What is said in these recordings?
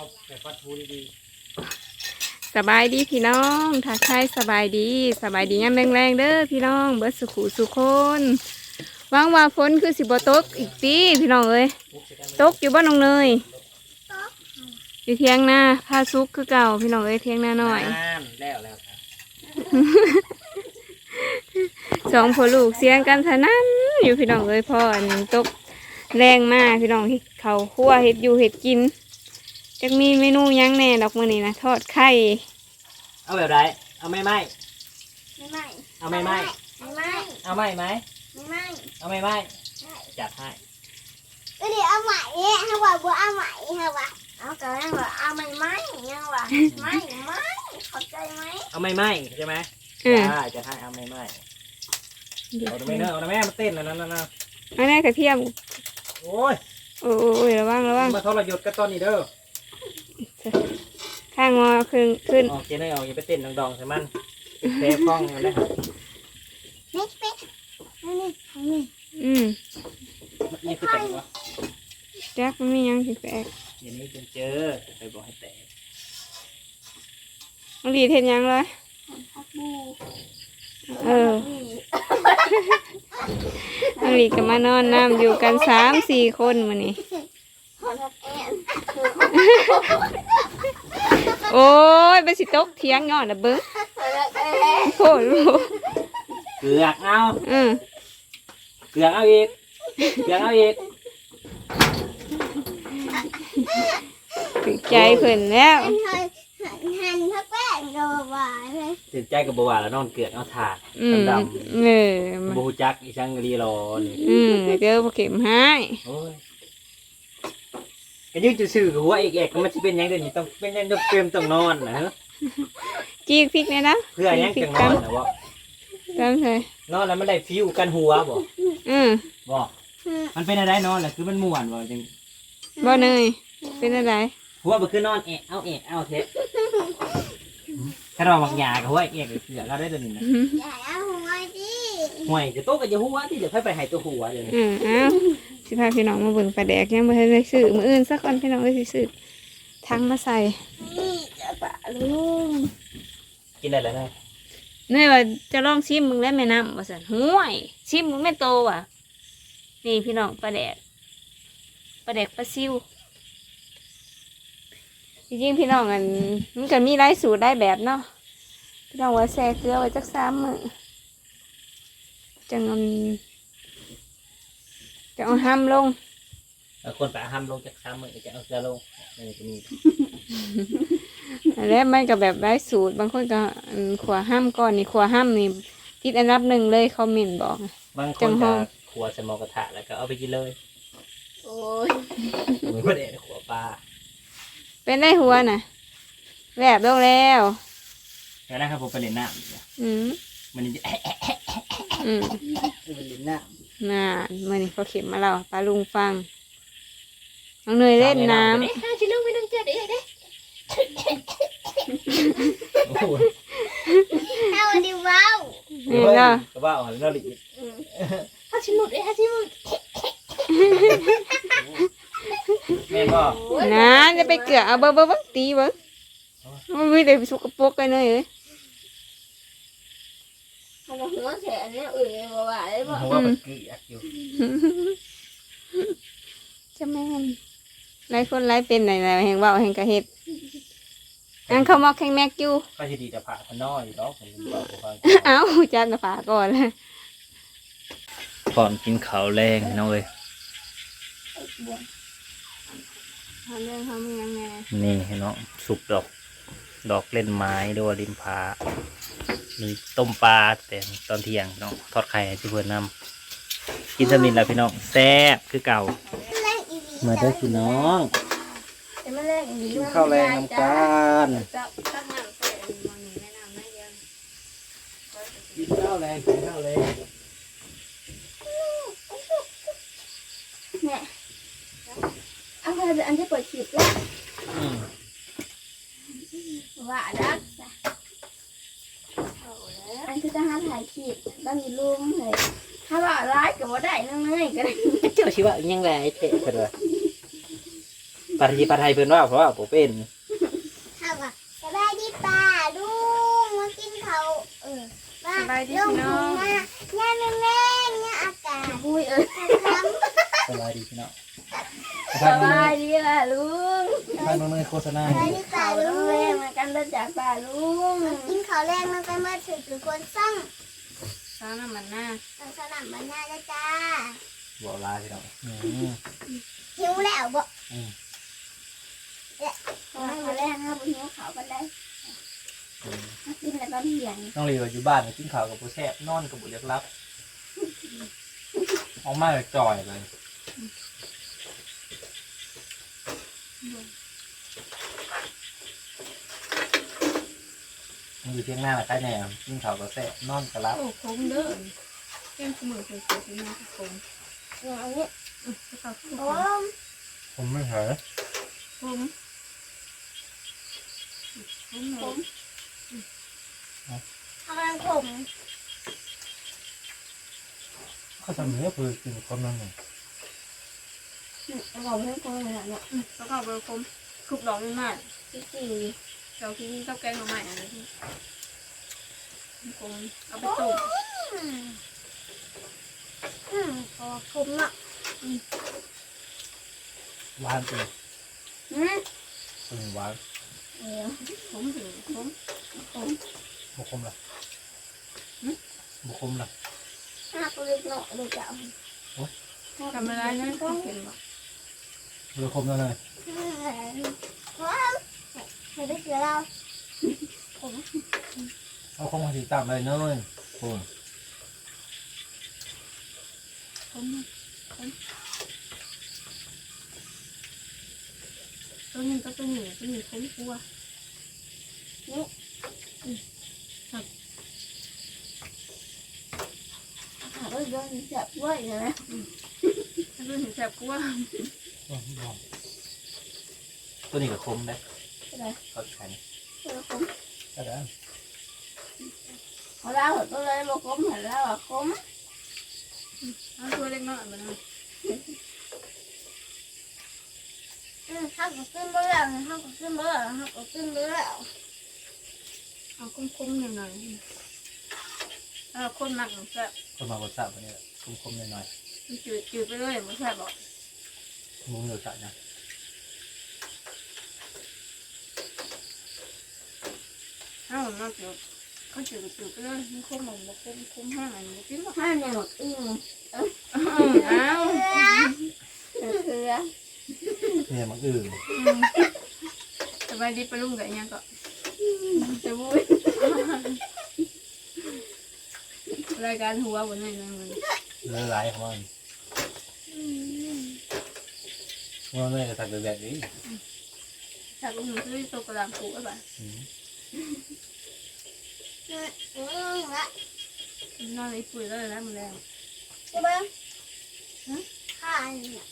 เอาแต่ฟัดทูดีสบายดีพี่น้องทักทายสบายดีสบายดีงามแรงๆเด้อพี่น้อง เบิดสุขุสุคนหวังว่าฝนคือสิบ่ตกอีกตีพี่น้องเอ้ยๆมุกใส่กันตกอยู่บ้านน้องเนยอยู่เทียงหน้าผ้าซุกคือเก่าพี่น้องเอ้ยเทียงหน้าหน่อย น้ำแล้วแล้วครับสองพ่อลูกเสียงกันเท่านั้นอยู่พี่น้องเอ้ยพ่ออันตกแรงมากพี่น้องเฮ็ดเขาวคั่วเฮ็ดอยู่เฮ็ดกิน จักมีเมนูหยังแหน่ดอกมื้อนี้นะทอดไข่เอาแบบไรเอาไม่ไหมไม่ไม่เอาไม่ไหมไม่ไม่เอาไม่ไหมไม่ไม่เอาไม่ไหมจัดให้ก็เดี๋ยวเอาใหม่เนี่ยฮะว่าบัวเอาใหม่ฮะว่าเอาแต่แรกว่าเอาไม่ไม่ยังว่าไม่ไม่เข้าใจไหมเอาไม่ไหมใช่ไหมเออได้จัดให้เอาไม่ไหมเอาทำไมเนอะเอาทำไมมันเต้นนะนั่นนั่นนั่นอันนี้กระเทียมโอ้ยโอ้ยระวังระวังมาทรยศกันตอนนี้เด้อ ข้างงอขึ้นขึ้นออกเจนเลยออกอย่าไปเต้นดองๆใช่มันเซฟฟ้องกันได้ครับนี่นี่นี่นี่อืมนี่คือแต่งวะแจ็คมันมีหยังสิแปลกอย่างนี้จนเจอไปบอกให้แตกน้องดีเทนยังเลยพักบูเออน้องดีก็มานอนน้ำอยู่กันสามสี่คนมานี่ขอทักแอน โอ้ยไปสิตกเทียงงอนนะเบิ้งขอทักแอนโอ้โหเกือกเอาอืมเกือกเอาอีกเกือกเอาอีกถึงใจเพิ่นแล้วหันหันหันทักแป้งโดว่าเลยตื่นใจกับบัวแล้วนอนเกือกเอาถาดอืมดเออำบูจักอีช่างรีรอนี่อืมเจอพวกเข็มให้โอ้ย ก็ยืดจะสื่อกับหัวเอกเอกมันจะเป็นยังเดี๋ยวนี้ต้องเป็นยังต้องเตรียมต้องนอนนะจีกพริกเนี่ยนะเพื่อยังจังนอนนะวะจำเลยนอนแล้วมันได้ฟิวกันหัวบ่อืมบ่มันเป็นอะไรนอนแหละคือมันม่วนบ่จังบ่เนยเป็นอะไรหัวบ่คือนอนเอะเอาเอะเอาเทะถ้าเราบักหยากับหัวเอกเอกเสือเราได้ตัวนี้นะอย่าเอาหัวดิห่วยจะโต๊ะกับจะหัวที่เดี๋ยวค่อยไปให้ตัวหัวเดี๋ยวนี้อืมเอ้า สิพาพี่น้องมาเบิ่งปลาแดกยังบ่ทันได้ซื้อมื้ออื่นสักก่อนพี่น้องเอ้ยสิซื้อทั้งมาใส่นี่จะปะลุงกินได้แล้วนะเนยว่าจะลองชิมมึงได้ไหมน้ำว่าซั่นห่วยชิมมึงไม่โตว่ะ นี่พี่น้องปลาแดกปลาแดกปลาซิวจริงๆพี่น้องอันมันก็มีหลายสูตรได้แบบเนาะพี่น้องว่าแช่เกลือไว้จักสามมื้อจังเอา จะเอาห้ำลงแล้วคนไปห้ามลงจากซ้ำมือจะเอาเสือลงนี่จะมีแล้วมันก็แบบได้สูตร บางคนก็อันขวห้ามก่อนนี่ขวห้ามนี่ติดอันดับหนึ่งเลยคอมเมนต์บอก บางคจันงห้จะองขัวใส่หมอกระทะแล้วก็เอาไปกินเลยโอ้ยเหมือนคนเอกขัวปลาเป็นได้หัวน่ะแบบลงแล้ว แล้วนะครับผมไปเล่นน้ำเนี่ยอืมมันจะ อืม ไปเล่นน้ น่ามื่อนี้เขาเข็มมาเราปลาลุงฟังน้องเนยำเล่นน้ถ้าฉันลุงไม่ต้องเจอเด็กเด้โอ้โหเอาดิว้าวำนี่ก็ก็ว่าอ่อนแล้วอีกถ้าฉันหลุดเลยถ้าฉันหลุดแม่นบ่นะจะไปเกลือเอาเบอร์เบอร์เบังตีเบิ้งมันไม่ได้สุกปรกกันเลยเอ้ย เขาบอกหัวแฉะเนี่ยเอื่อยบอกว่าเลยบอกผมว่ามันเกลียกอยู่จะแม่นหลายคนหลายเป็นไหนไหนแห่งเว่าแห่งกระเฮ็ดอันเขามอกแข่งแม็กอยู่ก็จะดีแต่ผ่าคนน้อยอยู่เนาะผมบอกผมฟังเอ้าจานกระฝาก่อนเลยก่อนกินข้าวแรงน้องเอ้ยทำเรื่องเขามียังไงนี่ให้น้องสุกดอก ดอกเล่นไม้ด้วยริมผา มีต้มปลาแต่ตอนเที่ยงน้องทอดไข่ให้ที่เพื่อนนำกินสมินแล้วพี่น้องแซ่บคือเก่าแรงอีวีมาเด้อพี่น้องแต่มันแรงอีวีกินข้าวแรงน้ำกันจะตั้งน้ำใส่มันนี่แม่น้ำไม่ยังกินข้าวแรงกินข้าวแรงเนี่ยเอาไปอันที่เปิดคลิปแล้วอืมว่าดักจ้ะ อันที่จะหาถ่ายคลิปต้องมีลุงเลยถ้าว่าร้ายก็บ่ได้นั่งเนยก็ได้เจ้าชิวะยังไงเทะกันวะปาทีปาไทยเพิ่นว่าเพราะว่าผมเป็นเฮาว่าสบายดีป่าลุงมากินเขาวเออมาลุงมาย่าแม่แม่ย่าอากาศบุยเออคำสบายดีพี่น้อง สบายดีล่ะลุงท่านมึงโฆษณาสบายดีป่าลุงแม่มากันแล้วจากป่าลุงกินข้าวแรงมันก็มาถึงคือคนซ่องซ้ำน้ำมันหน้าทางสนามบ้านหน้าจ้าจ้าบอกลาพี่น้องอืมหิวแล้วบ่อืมข้าวแรงครับหิวข้าวกันได้อืมกินแล้วตอนเที่ยงน้องลีว่าอยู่บ้านกินข้าวกับผู้แซ่บนอนกับบุญยักรับออกมาแบบจ่อยเลย มันอยู่เที่ยงหน้าละใครแน่กินข้าวกับแซ่บนอนกับรับโอ้คมเด้อเต็มมือเคยๆที่นี่คมอย่างนี้เขาโอ้ผมไม่เหรอคมคมคมทำไมผมเขาทำเนื้อคือกินคนนั้นหนึ่งผมให้คนเลยเนี่ยแล้วก็เบอร์คมคุบดอกนี่มากสี่สี่ เราที่นี่ต้องแกงมาใหม่อะไรที่คมเอาไปต้มอืมอืมพอผมอะหวานจริงอืมอืมหวานเออคมถึงคมผมบุคมละบุคมละห้าตัวเล็กเนาะเด็กจะทำอะไรนะเห็นบ่บุคมแล้วเลยว้าวไม่ได้เจอเราเอาคงมาสีตามเลยเนยคุณคมคมตัวนี้ก็ตัวนี้ตัวนี้คมกลัวถามว่าโดนจับด้วยนะถ้าตัวนี้แสบกลัวตัวนี้ก็คมได้ อะไรเขาแข็งเออผมก็ได้เขาเล่าตัวเลยบอกผมเห็นแล้วอะผมเอาตัวเล็กน้อยมันอืมเขาก็ขึ้นเบื่อเขาก็ขึ้นเบื่อเขาก็ขึ้นเบื่อเอาคมคมหน่อยหน่อยแล้วคนมักแซ่บคนมาบดสับวันนี้คมคมๆหน่อยจืดจืดไปเลยมันแซ่บบอกๆมุ้งเดือดจัดนะถ้ามันมากจืดก็จืดจืดเลยมันคมมันบอกคมคมห้งอะไรมันกินหรอกห้เนี่ยหมดอึ้งอ้าวเสือเนี่ยมันอื่นสบายดีไปลุงกับยังก็จะบุ้ยรายการหัวบนนี้นะมึงเลือดไหลของมันมันเลยกระตักแบบนี้ถ้าลุงซื้อตัวกระดานปูไว้บ่ อืม อืมละ นอนไอ้ปุ๋ยเลยนะมึงแล้วใช่ไหมข้าเนี่ย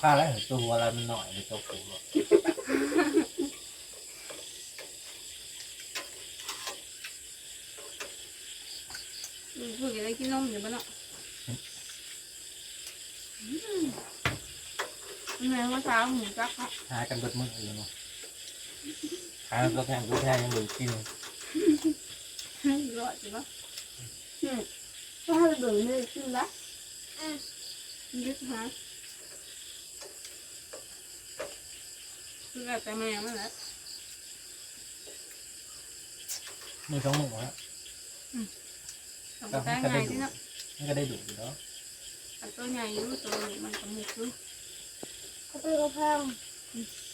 ค่าแล้วตัวหัวเรมันหน่อยมันตัวผูกลุงปุ๋ยอะได้กินนมอยู่บ้านเนาะแม่ว่าเช้าหมูจักเนาหากันเบิดมืออยู่เนาะหาตัวแทนตัวแทนยังเหลือกินรอดอยู่ปะ ถ้าเบื่อเลยขึ้นละยึดหาคือแบบแต่แม่มันแหละมือสองมือวะทำได้ไงที่เนาะมันก็ได้ดุอยู่เนาะอันตัวใหญ่อยู่ตัวนี้มันกระมุกอยู่เขาไปกระเพรา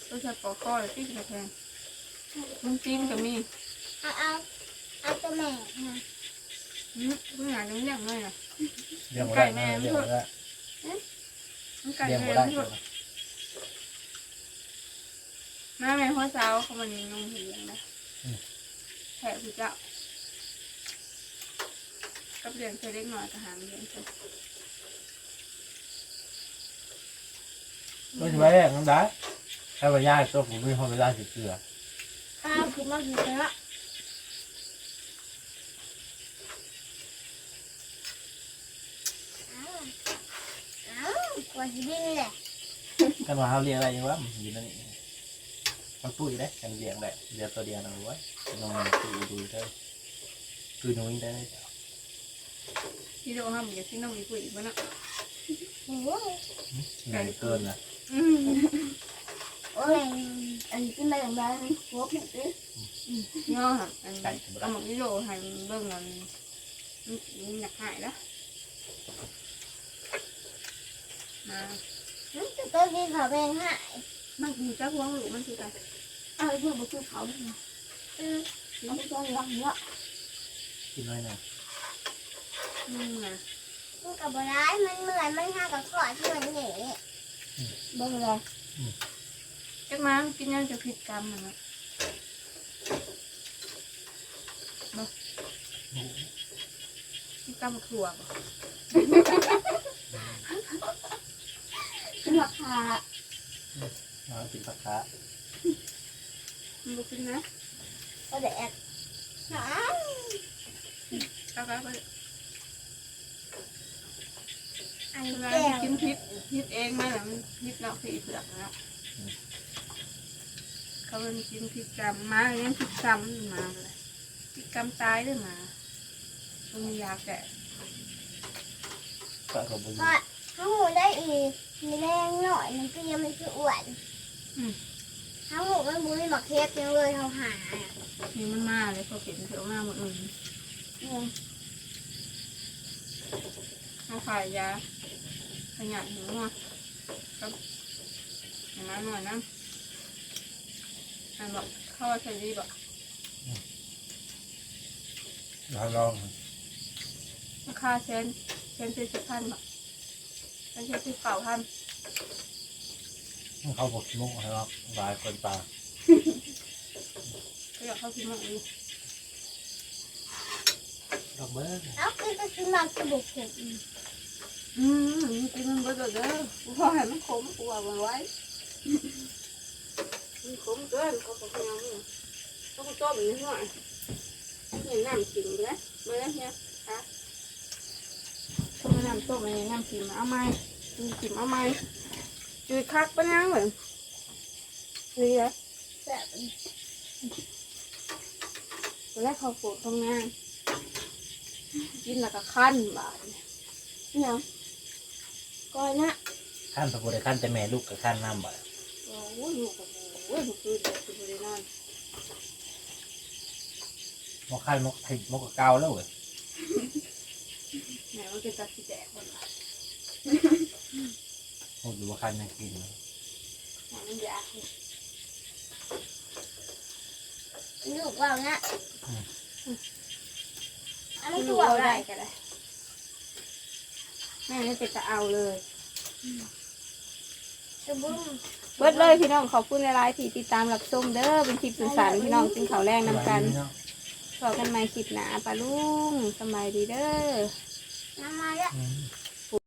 ตัวชายปอกคอเลยที่กระแพงลุงจิ้มก็มีเอาเอาเอาตัวแม่นะ อืมเพิ่งหาเลี้ยงเลยนะเลี้ยงบ่ได้นะเลี้ยงบ่ได้มันไก่เลี้ยงแม่บ่ได้มันแม่แม่หัวเช้าเขามันนมเลี้ยงนะแผลผู้เจ้ากับเลี้ยงเคยเล็กหน่อยทหารเลี้ยงเคยไม่ใช่แรกน้ำได้ถ้าไปย่ายตัวผมไม่พอเวลาสิเกลือข้าวคือมากินละเอาเอาก ว่าจะดิ้นเลยกันว่าเขาเรียกอะไรอยู่วะมันอยู่นั่นนี่มันปุ้ยได้กันเรียงได้เรียกตัวเดียวนะไว้ลองมาดูดูได้คือนุ้ยได้พี่โดห้ามอย่าพี่น้องมีผู้อีกมั้งนะโอ้ยใหญ่เกินนะอืมโอ้ยอันนี้เป็นอะไรอย่างไรหัวผิดเลยย่อหักอันไก่ธรรมเอาดาหมกพี่โดให้เบิ่งมันมันอยากหายแล้ว มาจะต้นกินเขาเป็นหายมันคือเจ้าพวงหรือมันคือกันเอาเพื่อนมาคือเขาอืมเอาไปต้นรังเนาะกินน้อยหน่อยอืมนะมันกับร้ายมันเหมือนมันหากับขอที่มันหนีบ้างเลยจักมากินยังจะผิดกรรมมันนะผิดกรรมถั่วบ่ ราคาน้อยกินผักคะมันบ่กินนะก็แดดน้กลับไปำอันเวลาแก้วกินพริกพริกเองไหมล่ะมันพริกนอกสีเปลือกแล้วเขาเป็นกินพริกกรรมมาอย่างพริกกรรมมาเลยพริกกรรมตายด้วยมามันมียาแก่ก็เขาบุญ ก็ถ้าหูได้อีก มีแรงหน่อยมันก็ยังไม่คืออ้วนถ้าหูมันบุ้ยหมักเทปยังเลยเขาหานี่มันมาเลยเขาเก็บเสียวมาหมดเลยเนี่ยเขาขายยาขยันหนูอะครับอย่างนั้นหน่อยนะอันบอกเข้าใส่ดีบอกเราลองราคาเซนเซนเจ็ดสิบพันบอก เซนเจ็ดสิบเก้าพันเขาบอกชิมุกนะครับหลายคนตาก็อยากเข้าที่มันอีกดอกเบิ้ลเอาคือก็คือหมักกระบุกเห็ดอืมมันกินมันเบิดเด้อกูพอให้มันขมกูเอาไว้มันขมเกินเขาบอกยังต้องต้มนิดหน่อยเห็นน้ำจิ้มเลยเมื่อเนี่ยค่ะต้ม น้ำต้มอะไรน้ำจิ้มเอาไหมน้ำจิ้มเอาไหมจุยคักปะยังเหมือนนี่แหละแบบตอนแรกเขาปวดตรงหน้ากินแล้วก็ขั้นบาดเนี่ยก่อนนะขั้นพระพุทธขั้นแต่แม่ลูกกับขั้นน้ำบ่อยโอ้ยลูกกับโอ้ยลูกคือเด็กคือบริโนอนมกขั้นมกผิดมกกับเกาแล้วเว้ย ไหนว่าจะตัดสิแตกคนละมกอยู่ว่าขั้นยังกินเลยหามันยากเลยลูกว่านะอันไม่นี้รู้ตัวเอาอะไรได้ก็ได้แม่ไม่เป็นจะเอาเลยกระบุ้มเบิดเลยพี่น้องขอบคุณหลายๆที่ติดตามรับชมเด้อเป็นคลิปสุดสันพี่น้องกินข้าวแรงนำกันพอกันใหม่คลิปหนาปลาลุงสำบายดีเด้อ น้ำมาแล้วอืม